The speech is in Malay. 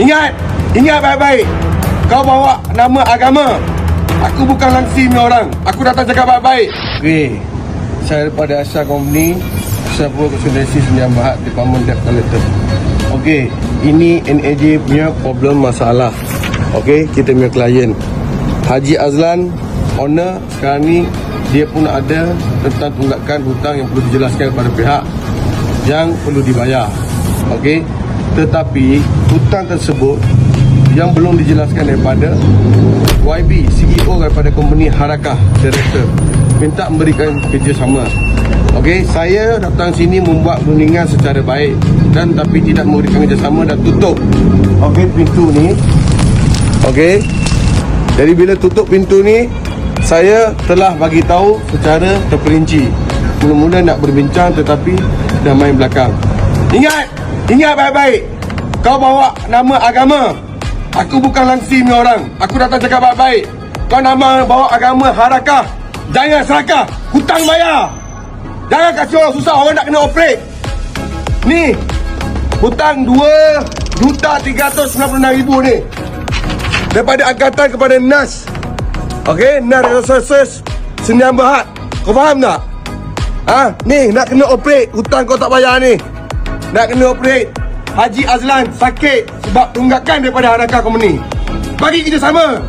Ingat Ingat baik-baik. Kau bawa nama agama. Aku bukan langsi ni orang. Aku datang cakap baik-baik. Okey. Saya daripada Asal Company Asal Pro Konsultasi Sendirian Bahad Department Debt Collector. Okey. Ini NAJ punya problem masalah. Okey Kita punya klien. Haji Azlan Owner Sekarang ni Dia pun ada Tentang tunggakan hutang Yang perlu dijelaskan kepada pihak Yang perlu dibayar. Okey Tetapi Hutang tersebut Yang belum dijelaskan daripada YB CEO daripada company Harakah Director minta memberikan kerjasama Okey, saya datang sini membuat perundingan secara baik dan tapi tidak memberikan kerjasama dan tutup. Okey, pintu ni. Okey. Jadi bila tutup pintu ni, saya telah bagi tahu secara terperinci. Mula-mula nak berbincang tetapi dah main belakang. Ingat, ingat baik-baik. Kau bawa nama agama. Aku bukan langsi ni orang. Aku datang cakap baik-baik. Kau nama bawa agama harakah. Jangan serakah. Hutang bayar. Jangan kasih orang susah. Orang nak kena operate. Ni. Hutang 2 juta 396 ribu ni. Daripada angkatan kepada NAS. Okey, NAS Resources Senian Berhad. Kau faham tak? Ha? Ni, nak kena operate. Hutang kau tak bayar ni. Nak kena operate. Haji Azlan sakit sebab tunggakan daripada Harakah Company. Bagi kita sama.